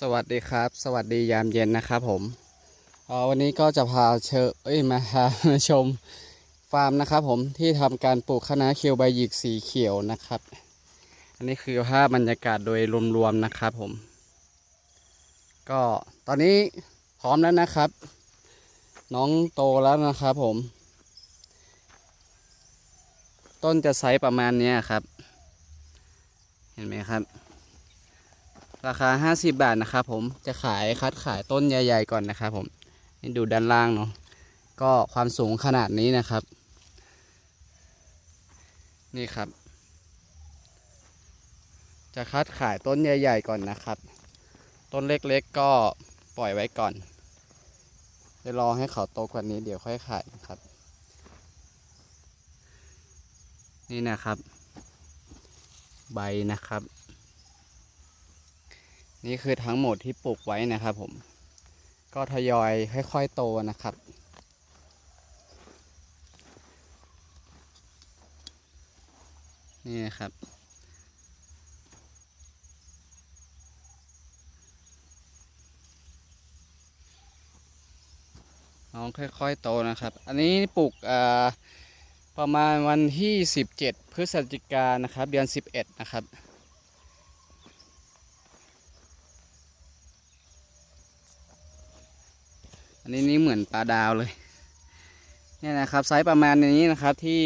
สวัสดีครับ สวัสดียามเย็นนะครับผมวันนี้ก็จะพาเชิญเอ้ยมาพามาชมฟาร์มนะครับผมที่ทำการปลูกคะน้าเขียวใบหยิกสีเขียวนะครับ อันนี้คือภาพบรรยากาศโดยรวมๆนะครับผม ก็ตอนนี้พร้อมแล้วนะครับ น้องโตแล้วนะครับผม ต้นจะไซส์ประมาณนี้ครับ เห็นไหมครับ ราคา 50 บาทนะครับผมจะขายคัดขายต้นใหญ่ ๆ ก่อนนะครับผมนี่ดูด้านล่างเนาะก็ความสูงขนาดนี้นะครับ นี่ครับ จะคัดขายต้นใหญ่ ๆ ก่อนนะครับ ต้นเล็กๆก็ปล่อยไว้ก่อนเดี๋ยวรอให้เขาโตกว่านี้เดี๋ยวค่อยขายครับ นี่นะครับ ใบนะครับ นี่คือทั้งหมดที่ปลูกไว้นะครับผม ก็ทยอยค่อยๆโตนะครับนี่นะครับ น้องค่อยๆโตนะครับ อันนี้ปลูกประมาณวันที่ 17 พฤศจิกานนะครับ เดือน 11 นะครับ อันนี้นี่เหมือนปลาดาวเลยเนี่ยนะครับไซส์ประมาณนี้นะครับที่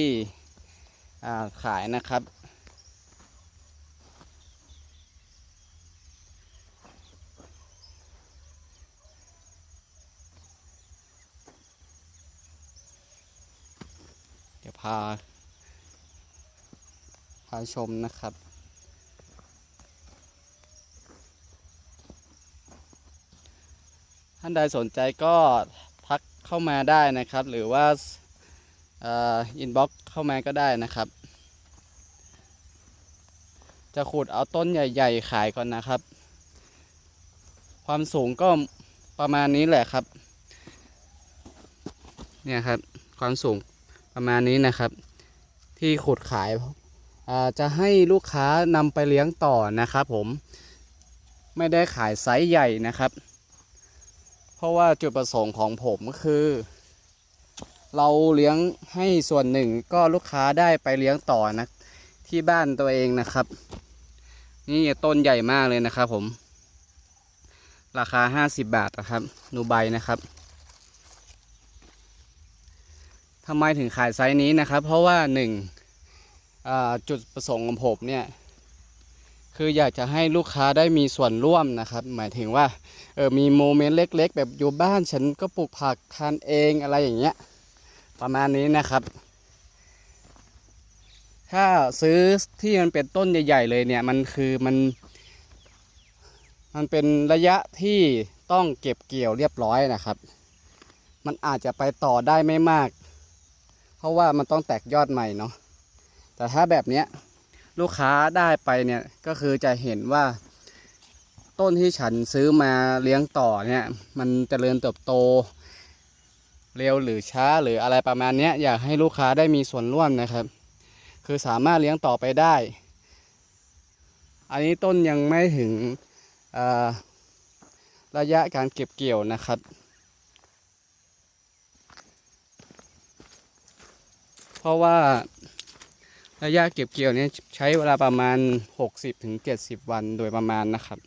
ขายนะครับ เดี๋ยวพาพาชมนะครับานใดสนใจก็ทักเข้ามาได้นะครับ หรือว่าอินบ็อกเข้ามาก็ได้นะครับ จะขุดเอาต้นใหญ่ ๆ ขายก่อนนะครับ ความสูงก็ประมาณนี้แหละครับ เนี่ยครับความสูงประมาณนี้นะครับ ที่ขุดขายจะให้ลูกค้านำไปเลี้ยงต่อนะครับผมไม่ได้ขายไซส์ใหญ่นะครับ เพราะว่าจุดประสงค์ของผมก็คือ เราเลี้ยงให้ส่วนหนึ่งก็ลูกค้าได้ไปเลี้ยงต่อนะ ที่บ้านตัวเองนะครับ นี่ต้นใหญ่มากเลยนะครับผม ราคา 50 บาทนะครับนูใบนะครับทำไมถึงขายไซส์นี้นะครับ เพราะว่าหนึ่งจุดประสงค์ของผมเนี่ย คืออยากจะให้ลูกค้าได้มีส่วนร่วมนะครับ หมายถึงว่าเออมีโมเมนต์เล็ก ๆ แบบอยู่บ้านฉันก็ปลูกผักทานเองอะไรอย่างเงี้ยประมาณนี้นะครับ ถ้าซื้อที่มันเป็นต้นใหญ่ ๆ เลยเนี่ยมันคือมันมันเป็นระยะที่ต้องเก็บเกี่ยวเรียบร้อยนะครับ มันอาจจะไปต่อได้ไม่มาก เพราะว่ามันต้องแตกยอดใหม่เนาะแต่ถ้าแบบเนี้ย ลูกค้าได้ไปเนี่ยก็คือจะเห็นว่า ต้นที่ฉันซื้อมาเลี้ยงต่อเนี่ย มันจเจริญเติบโต เร็วหรือช้าหรืออะไรประมาณนี้อยากให้ลูกค้าได้มีส่วนร่วมนะครับ คือสามารถเลี้ยงต่อไปได้ อันนี้ต้นยังไม่ถึงระยะการเก็บเกี่ยวนะครับเพราะว่า ระยะเก็บเกี่ยวนี่ยใช้เวลาประมาณ 60-70ถึงวันโดยประมาณนะครับ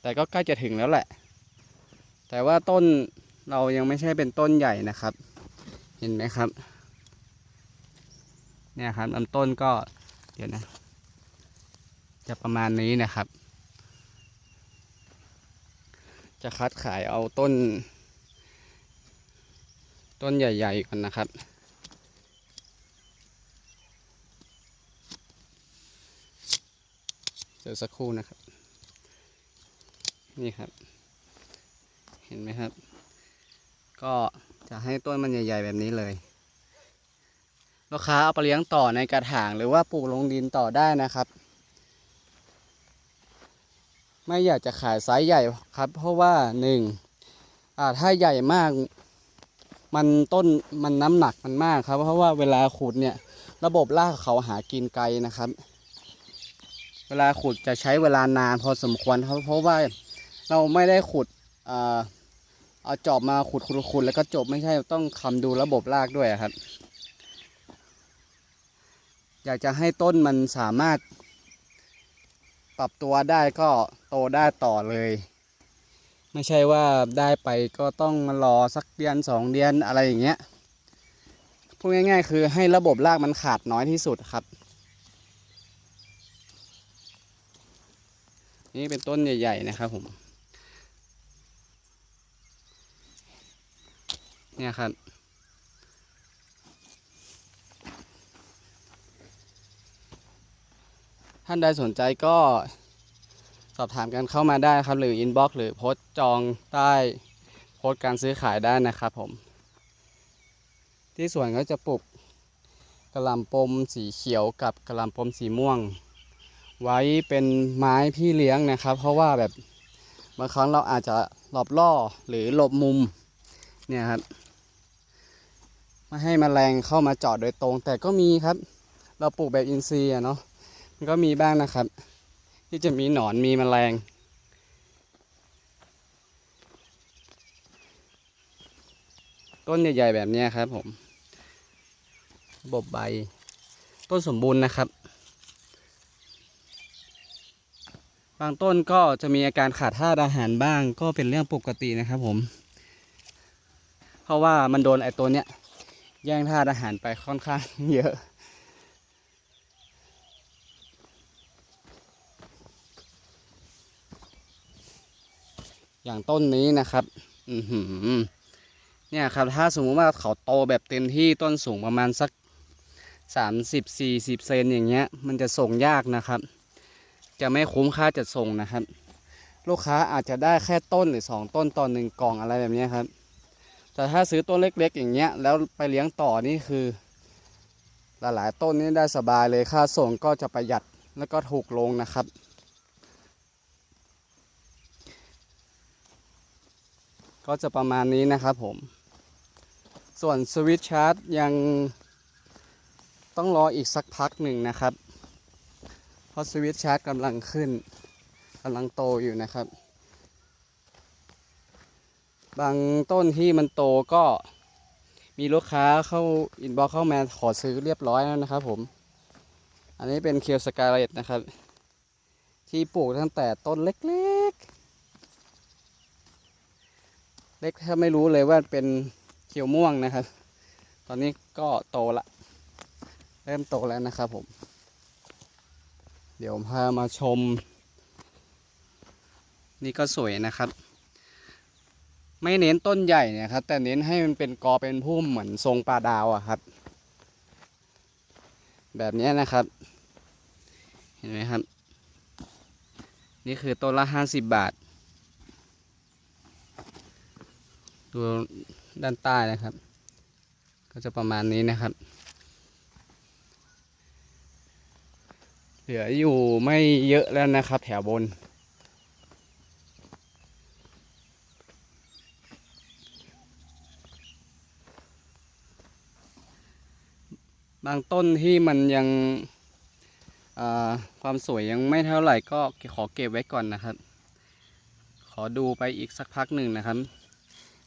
แต่ก็ใกล้จะถึงแล้วแหละ แต่ว่าต้นเรายังไม่ใช่เป็นต้นใหญ่นะครับ เห็นไหมครับ เนี่ยครับลำต้นก็เดี๋ยวนะ จะประมาณนี้นะครับ จะคัดขายเอาต้น ต้นใหญ่ๆก่อนนะครับ ดี๋ยวสักครู่นะครับ นี่ครับ เห็นไหมครับ ก็จะให้ต้นมันใหญ่ ๆ แบบนี้เลย ลูกค้าเอาไปเลี้ยงต่อในกระถางหรือว่าปลูกลงดินต่อได้นะครับ ไม่อยากจะขายไซส์ใหญ่ครับ เพราะว่าหนึ่งถ้าใหญ่มากมันต้นมันน้ำหนักมันมากครับ เพราะว่าเวลาขุดเนี่ย ระบบรากเขาหากินไกลนะครับ เวลาขุดจะใช้เวลานานพอสมควรครับเพราะว่าเราไม่ได้ขุดเอาจอบมาขุดขุดขุดแล้วก็จบไม่ใช่ต้องคำดูระบบรากด้วยครับ อยากจะให้ต้นมันสามารถ ปรับตัวได้ก็โตได้ต่อเลย ไม่ใช่ว่าได้ไปก็ต้องมารอสักเดือนสองเดือนอะไรอย่างเงี้ยพูดง่าย ๆ คือให้ระบบรากมันขาดน้อยที่สุดครับ นี่เป็นต้นใหญ่ ๆ นะครับผม เนี่ยครับ ท่านใดสนใจก็สอบถามกันเข้ามาได้ครับ หรืออินบ็อกหรือโพสต์จองใต้โพสต์การซื้อขายได้นะครับผม ที่สวนก็จะปลูกกระหลำปมสีเขียวกับกระหลำปมสีม่วง ไว้เป็นไม้พี่เลี้ยงนะครับ เพราะว่าแบบบางครั้งเราอาจจะหลบล่อหรือหลบมุมเนี่ยครับไม่ให้มแมลงเข้ามาเจาะโดยตรง แต่ก็มีครับ เราปลูกแบบอินทรีย์เนาะมันก็มีบ้างนะครับ ที่จะมีหนอนมีแมลงต้นใหญ่ๆแบบนี้ครับผม บบใบ ต้นสมบูรณ์นะครับ บางต้นก็จะมีอาการขาดธาตุอาหารบ้าง ก็เป็นเรื่องปกตินะครับผม เพราะว่ามันโดนไอ้ตัวเนี้ยแย่งธาตุอาหารไปค่อนข้างเยอะอย่างต้นนี้นะครับ อืเนี่ยครับ ถ้าสมมติว่าเขาโตแบบเต็มที่ต้นสูงประมาณสักสามสิบสี่สิบเซนอย่างเงี้ย มันจะส่งยากนะครับ จะไม่คุ้มค่าจัดส่งนะครับ ลูกค้าอาจจะได้แค่ต้นหรือสองต้นต่อหนึ่งกล่องอะไรแบบนี้ครับ แต่ถ้าซื้อต้นเล็ก ๆ อย่างเงี้ยแล้วไปเลี้ยงต่อนี่คือ หลายๆ ต้นนี่ได้สบายเลยค่าส่งก็จะประหยัดแล้วก็ถูกลงนะครับก็จะประมาณนี้นะครับผม ส่วนสวิตช์ชาร์จยังต้องรออีกสักพักหนึ่งนะครับ ราะสวิตช์ชาร์จกำลังขึ้นกำลังโตอยู่นะครับ บางต้นที่มันโตก็มีลูกค้าเข้าอินบ็อกเข้ามาขอซื้อเรียบร้อยแล้วนะครับผม อันนี้เป็นเคียวสกาเลตนะครับ ที่ปลูกตั้งแต่ต้นเล็กๆ เล็กแทบไม่รู้เลยว่าเป็นเขียวม่วงนะครับ ตอนนี้ก็โตละ เริ่มโตแล้วนะครับผม เดี๋ยวพามาชม นี่ก็สวยนะครับ ไม่เน้นต้นใหญ่เนี่ยครับ แต่เน้นให้มันเป็นกอเป็นพุ่มเหมือนทรงปลาดาวอะครับ แบบนี้นะครับ เห็นไหมครับ นี่คือต้นละห้าสิบบาท ดูด้านใต้นะครับ ก็จะประมาณนี้นะครับ เห ลืออยู่ไม่เยอะแล้วนะครับ แถวบน บางต้นที่มันยังความสวยยังไม่เท่าไหร่ก็ขอเก็บไว้ก่อนนะครับ ขอดูไปอีกสักพักหนึ่งนะครับ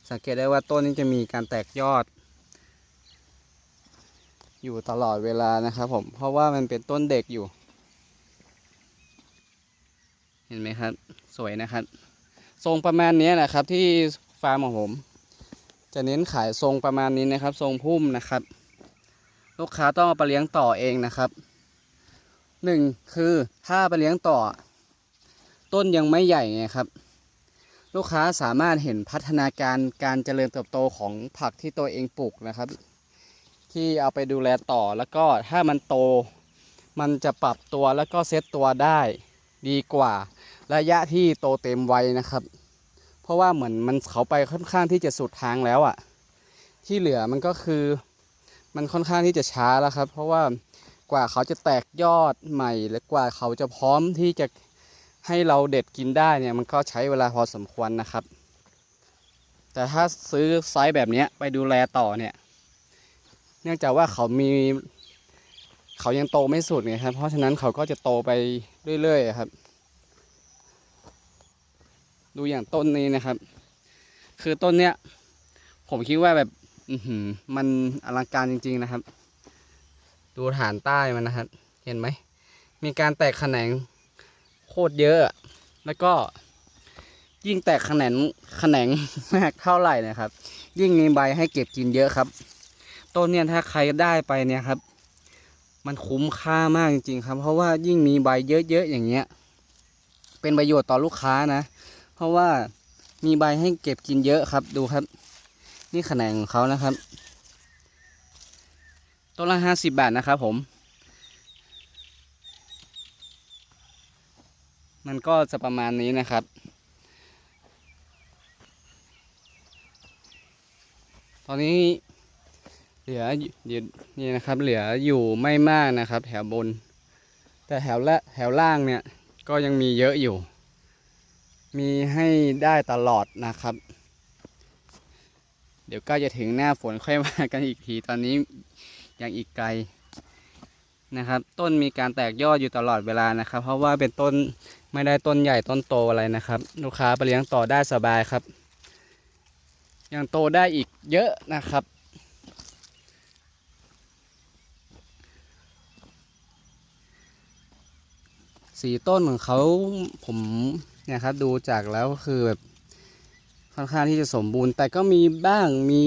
สังเกตได้ว่าต้นนี้จะมีการแตกยอด อยู่ตลอดเวลานะครับผมเพราะว่ามันเป็นต้นเด็กอยู่ ห็นไหมครับ สวยนะครับ ทรงประมาณนี้นะครับ ที่ฟาร์มของผม จะเน้นขายทรงประมาณนี้นะครับ ทรงพุ่มนะครับ ลูกค้าต้องเอาไปเลี้ยงต่อเองนะครับหนึ่งคือถ้าไปเลี้ยงต่อ ต้นยังไม่ใหญ่ไงครับ ลูกค้าสามารถเห็นพัฒนาการการเจริญเติบโตของผักที่ตัวเองปลูกนะครับ ที่เอาไปดูแลต่อแล้วก็ถ้ามันโต มันจะปรับตัวแล้วก็เซตตัวได้ ดีกว่าระยะที่โตเต็มวัยนะครับ เพราะว่าเหมือนมันเขาไปค่อนข้างที่จะสุดทางแล้วอะ่ะ ที่เหลือมันก็คือมันค่อนข้างที่จะช้าแล้วครับ เพราะว่ากว่าเขาจะแตกยอดใหม่ และกว่าเขาจะพร้อมที่จะให้เราเด็ดกินได้เนี่ยมันก็ใช้เวลาพอสมควรนะครับ แต่ถ้าซื้อไซส์แบบนี้ไปดูแลต่อเนี่ยเนื่องจากว่าเขามี เขายังโตไม่สุดไงครับเพราะฉะนั้นเขาก็จะโตไป เรื่อยๆครับ ดูอย่างต้นนี้นะครับ คือต้นเนี้ย ผมคิดว่าแบบอืมันอลังการจริง ๆนะครับ ดูฐานใต้มันนะครับ เห็นไหม มีการแตกแขนงโคตรเยอะอะ แล้วก็ยิ่งแตกแขนงแขนงมากเท่าไหร่นะครับ ยิ่งมีใบให้เก็บกินเยอะครับ ต้นเนี่ยถ้าใครได้ไปเนี่ยครับ มันคุ้มค่ามากจริงๆครับ เพราะว่ายิ่งมีใบเยอะๆอย่างเงี้ย เป็นประโยชน์ต่อลูกค้านะ เพราะว่ามีใบให้เก็บกินเยอะครับ ดูครับ นี่แขนงของเขานะครับต้นละห้าสิบบาทนะครับผม มันก็จะประมาณนี้นะครับ ตอนนี้ เหลืออยู่นี่นะครับ เหลืออยู่ไม่มากนะครับ แถวบน แต่แถวละแถวล่างเนี่ยก็ยังมีเยอะอยู่ มีให้ได้ตลอดนะครับ เดี๋ยวก็จะถึงหน้าฝนค่อยว่ากันอีกทีตอนนี้ยังอีกไกลนะครับ ต้นมีการแตกยอดอยู่ตลอดเวลานะครับ เพราะว่าเป็นต้นไม่ได้ต้นใหญ่ต้นโตอะไรนะครับ ลูกค้าไปเลี้ยงต่อได้สบายครับ ยังโตได้อีกเยอะนะครับ สีต้นของเขาผมเนี่ยครับดูจากแล้วคือแบบค่อนข้างที่จะสมบูรณ์ แต่ก็มีบ้างมี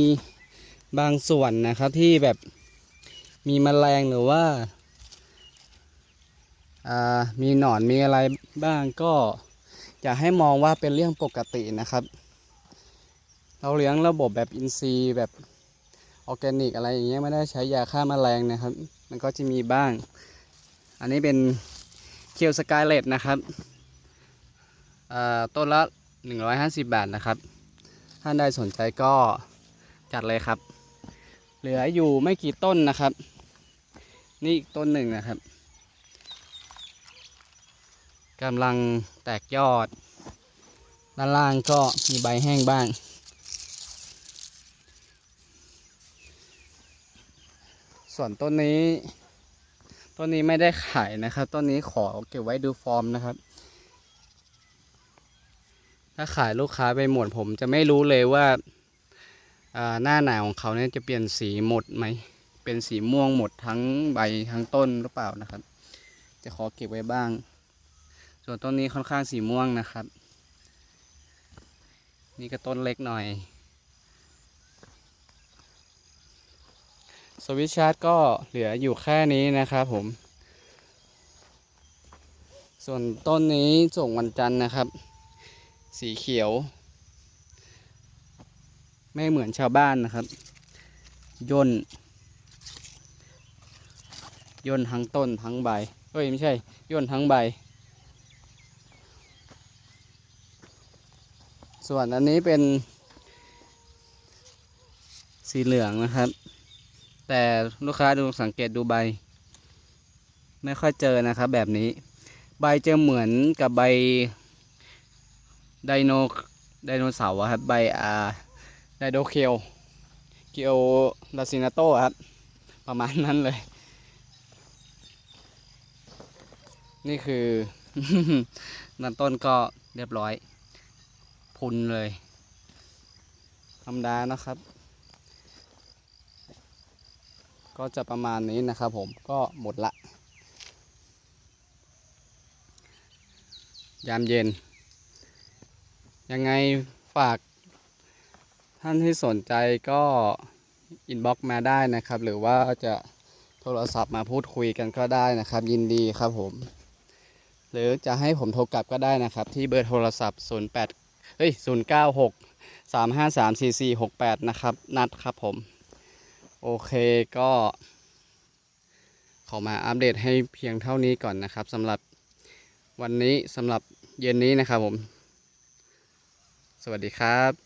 บางส่วนนะครับที่แบบมีแมลงหรือว่าอ่ามีหนอนมีอะไรบ้างก็อยากให้มองว่าเป็นเรื่องปกตินะครับ เราเลี้ยงระบบแบบอินทรีย์แบบออร์แกนิกอะไรอย่างเงี้ยไม่ได้ใช้ยาฆ่าแมลงนะครับ มันก็จะมีบ้าง อันนี้เป็น เคียวสกายเลตนะครับอ่าต้นละ 150 บาทนะครับ ท่านใดสนใจก็จัดเลยครับ เหลืออยู่ไม่กี่ต้นนะครับ นี่อีกต้นหนึ่งนะครับกำลังแตกยอด ด้านล่างก็มีใบแห้งบ้าง ส่วนต้นนี้ ต้นนี้ไม่ได้ขายนะครับ ต้นนี้ขอเก็บไว้ดูฟอร์มนะครับ ถ้าขายลูกค้าไปหมดผมจะไม่รู้เลยว่าหน้าหนาวของเขาเนี่ยจะเปลี่ยนสีหมดไหม เป็นสีม่วงหมดทั้งใบทั้งต้นหรือเปล่านะครับ จะขอเก็บไว้บ้าง ส่วนต้นนี้ค่อนข้างสีม่วงนะครับ นี่ก็ต้นเล็กหน่อย สวิตช์ชาร์จก็เหลืออยู่แค่นี้นะครับผม ส่วนต้นนี้ส่งวันจันทร์นะครับ สีเขียว ไม่เหมือนชาวบ้านนะครับ ย่น ย่นทั้งต้นทั้งใบเฮ้ยไม่ใช่ ย่นทั้งใบ ส่วนอันนี้เป็นสีเหลืองนะครับ แต่ลูกค้าดูสังเกตดูใบ ไม่ค่อยเจอนะครับแบบนี้ ใบจะเหมือนกับใบไดโนไดโนเสาร์ครับใบอ่าไดโดเคลเกียวลาซินาโตครับ ประมาณนั้นเลย นี่คือนันต้นก็เรียบร้อย พุนเลย ธรรมดานะครับ ก็จะประมาณนี้นะครับผมก็หมดละ ยามเย็น ยังไงฝากท่านที่สนใจก็อินบ็อกมาได้นะครับ หรือว่าจะโทรศัพท์มาพูดคุยกันก็ได้นะครับ ยินดีครับผม หรือจะให้ผมโทรกลับก็ได้นะครับ ที่เบอร์โทรศัพท์ 08เฮ้ย096 353 4468 นะครับ นัดครับผม โอเคก็ขอมาอัปเดตให้เพียงเท่านี้ก่อนนะครับสำหรับวันนี้สำหรับเย็นนี้นะครับผม สวัสดีครับ